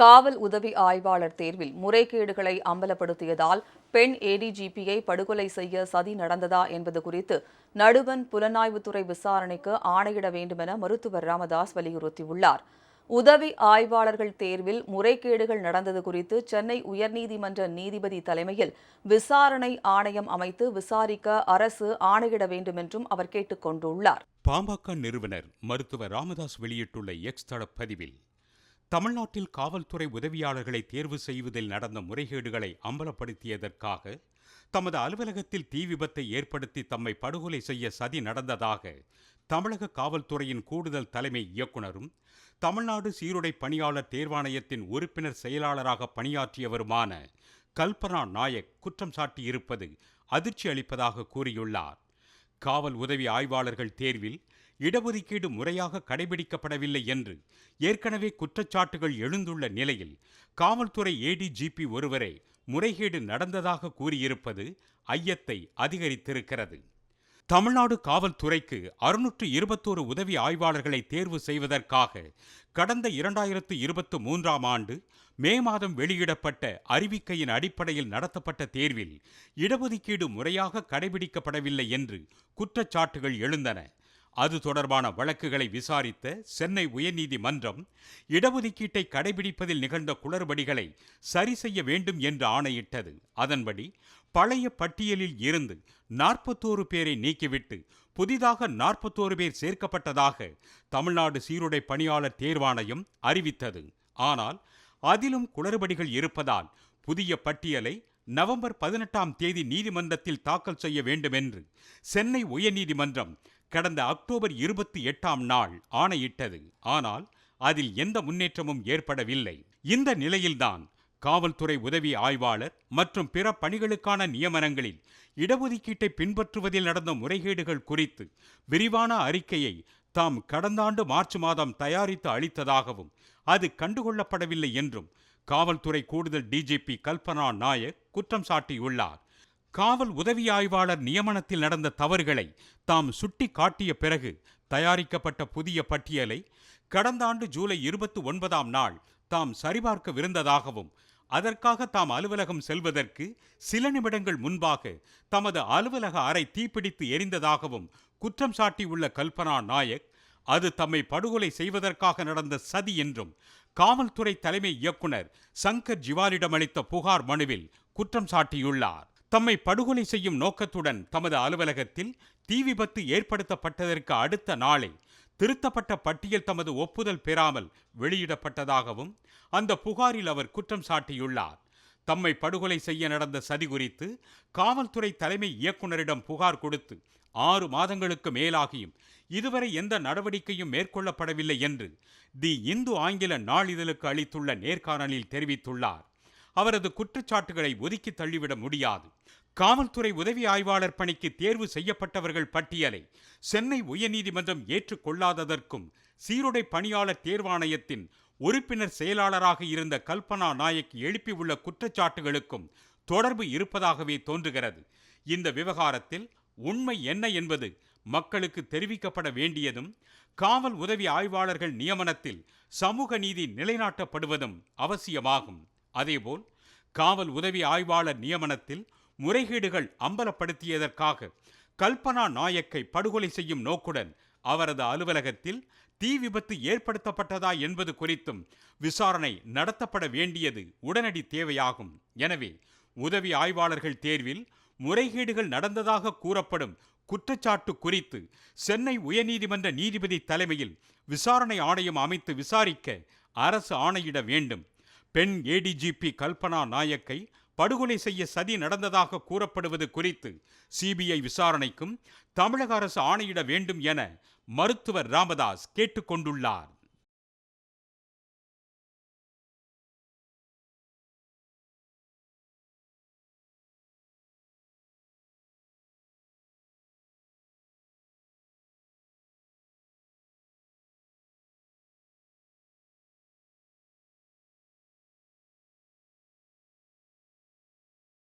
காவல் உதவி ஆய்வாளர் தேர்வில் முறைகேடுகளை அம்பலப்படுத்தியதால் பெண் ஏடிஜிபியை படுகொலை செய்ய சதி நடந்ததா என்பது குறித்து நடுவன் புலனாய்வுத்துறை விசாரணைக்கு ஆணையிட வேண்டுமென மருத்துவர் ராமதாஸ் வலியுறுத்தியுள்ளார். உதவி ஆய்வாளர்கள் தேர்வில் முறைகேடுகள் நடந்தது குறித்து சென்னை உயர்நீதிமன்ற நீதிபதி தலைமையில் விசாரணை ஆணையம் அமைத்து விசாரிக்க அரசு ஆணையிட வேண்டுமென்றும் அவர் கேட்டுக் கொண்டுள்ளார். பாமக நிறுவனர் மருத்துவர் ராமதாஸ் வெளியிட்டுள்ள எக்ஸ் தள பதிவில் தமிழ்நாட்டில் காவல்துறை உதவியாளர்களை தேர்வு செய்வதில் நடந்த முறைகேடுகளை அம்பலப்படுத்தியதற்காக தமது அலுவலகத்தில் தீ விபத்தை ஏற்படுத்தி தம்மை படுகொலை செய்ய சதி நடந்ததாக தமிழக காவல்துறையின் கூடுதல் தலைமை இயக்குனரும் தமிழ்நாடு சீருடை பணியாளர் தேர்வாணையத்தின் உறுப்பினர் செயலாளராக பணியாற்றியவருமான கல்பனா நாயக் குற்றம் சாட்டியிருப்பது அதிர்ச்சி அளிப்பதாக கூறியுள்ளார். காவல் உதவி ஆய்வாளர்கள் தேர்வில் இடஒதுக்கீடு முறையாக கடைபிடிக்கப்படவில்லை என்று ஏற்கனவே குற்றச்சாட்டுகள் எழுந்துள்ள நிலையில் காவல்துறை ஏடிஜிபி ஒருவரே முறைகேடு நடந்ததாக கூறியிருப்பது ஐயத்தை அதிகரித்திருக்கிறது. தமிழ்நாடு காவல்துறைக்கு அறுநூற்று இருபத்தோரு உதவி ஆய்வாளர்களை தேர்வு செய்வதற்காக கடந்த இரண்டாயிரத்து இருபத்து மூன்றாம் ஆண்டு மே மாதம் வெளியிடப்பட்ட அறிவிக்கையின் அடிப்படையில் நடத்தப்பட்ட தேர்வில் இடஒதுக்கீடு முறையாக கடைபிடிக்கப்படவில்லை என்று குற்றச்சாட்டுகள் எழுந்தன. அது தொடர்பான வழக்குகளை விசாரித்த சென்னை உயர்நீதிமன்றம் இடஒதுக்கீட்டை கடைபிடிப்பதில் நிகழ்ந்த குளறுபடிகளை சரி செய்ய வேண்டும் என்று ஆணையிட்டது. அதன்படி பழைய பட்டியலில் இருந்து நாற்பத்தோரு பேரை நீக்கிவிட்டு புதிதாக நாற்பத்தோரு பேர் சேர்க்கப்பட்டதாக தமிழ்நாடு சீருடை பணியாளர் தேர்வாணையம் அறிவித்தது. ஆனால் அதிலும் குளறுபடிகள் இருப்பதால் புதிய பட்டியலை நவம்பர் பதினெட்டாம் தேதி நீதிமன்றத்தில் தாக்கல் செய்ய வேண்டும் என்று சென்னை உயர்நீதிமன்றம் கடந்த அக்டோபர் இருபத்தி எட்டாம் நாள் ஆணையிட்டது. ஆனால் அதில் எந்த முன்னேற்றமும் ஏற்படவில்லை. இந்த நிலையில்தான் காவல்துறை உதவி ஆய்வாளர் மற்றும் பிற பணிகளுக்கான நியமனங்களில் இடஒதுக்கீட்டை பின்பற்றுவதில் நடந்த முறைகேடுகள் குறித்து விரிவான அறிக்கையை தாம் கடந்த ஆண்டு மார்ச் மாதம் தயாரித்து அளித்ததாகவும் அது கண்டுகொள்ளப்படவில்லை என்றும் காவல்துறை கூடுதல் டிஜிபி கல்பனா நாயக் குற்றம் சாட்டியுள்ளார். காவல் உதவி ஆய்வாளர் நியமனத்தில் நடந்த தவறுகளை தாம் சுட்டி காட்டிய பிறகு தயாரிக்கப்பட்ட புதிய பட்டியலை கடந்த ஆண்டு ஜூலை இருபத்தி ஒன்பதாம் நாள் தாம் சரிபார்க்கவிருந்ததாகவும் அதற்காக தாம் அலுவலகம் செல்வதற்கு சில நிமிடங்கள் முன்பாக தமது அலுவலக அறை தீப்பிடித்து எரிந்ததாகவும் குற்றம் சாட்டியுள்ள கல்பனா நாயக் அது தம்மை படுகொலை செய்வதற்காக நடந்த சதி என்றும் காவல்துறை தலைமை இயக்குனர் சங்கர் ஜிவாலிடம் அளித்த புகார் மனுவில் குற்றம் சாட்டியுள்ளார். தம்மை படுகொலை செய்யும் நோக்கத்துடன் தமது அலுவலகத்தில் தீ விபத்து ஏற்படுத்தப்பட்டதற்கு அடுத்த நாளே திருத்தப்பட்ட பட்டியல் தமது ஒப்புதல் பெறாமல் வெளியிடப்பட்டதாகவும் அந்த புகாரில் அவர் குற்றம் சாட்டியுள்ளார். தம்மை படுகொலை செய்ய நடந்த சதி குறித்து காவல்துறை தலைமை இயக்குனரிடம் புகார் கொடுத்து ஆறு மாதங்களுக்கு மேலாகியும் இதுவரை எந்த நடவடிக்கையும் மேற்கொள்ளப்படவில்லை என்று தி இந்து ஆங்கில நாளிதழுக்கு அளித்துள்ள நேர்காணலில் தெரிவித்துள்ளார். அவரது குற்றச்சாட்டுகளை ஒதுக்கி தள்ளிவிட முடியாது. காவல்துறை உதவி ஆய்வாளர் பணிக்கு தேர்வு செய்யப்பட்டவர்கள் பட்டியலை சென்னை உயர்நீதிமன்றம் ஏற்றுக்கொள்ளாததற்கும் சீருடை பணியாளர் தேர்வாணையத்தின் உறுப்பினர் செயலாளராக இருந்த கல்பனா நாயக் எழுப்பியுள்ள குற்றச்சாட்டுகளுக்கும் தொடர்பு இருப்பதாகவே தோன்றுகிறது. இந்த விவகாரத்தில் உண்மை என்ன என்பது மக்களுக்கு தெரிவிக்கப்பட வேண்டியதும் காவல் உதவி ஆய்வாளர்கள் நியமனத்தில் சமூக நீதி நிலைநாட்டப்படுவதும் அவசியமாகும். அதேபோல் காவல் உதவி ஆய்வாளர் நியமனத்தில் முறைகேடுகள் அம்பலப்படுத்தியதற்காக கல்பனா நாயக்கை படுகொலை செய்யும் நோக்குடன் அவரது அலுவலகத்தில் தீ விபத்து ஏற்படுத்தப்பட்டதா என்பது குறித்தும் விசாரணை நடத்தப்பட வேண்டியது உடனடி தேவையாகும். எனவே உதவி ஆய்வாளர்கள் தேர்வில் முறைகேடுகள் நடந்ததாக கூறப்படும் குற்றச்சாட்டு குறித்து சென்னை உயர்நீதிமன்ற நீதிபதி தலைமையில் விசாரணை ஆணையம் அமைத்து விசாரிக்க அரசு ஆணையிட வேண்டும். பெண் ஏடிஜிபி கல்பனா நாயக்கை படுகொலை செய்ய சதி நடந்ததாக கூறப்படுவது குறித்து சிபிஐ விசாரணைக்கும் தமிழக அரசு ஆணையிட வேண்டும் என மருத்துவர் ராமதாஸ் கேட்டுக்கொண்டுள்ளார்.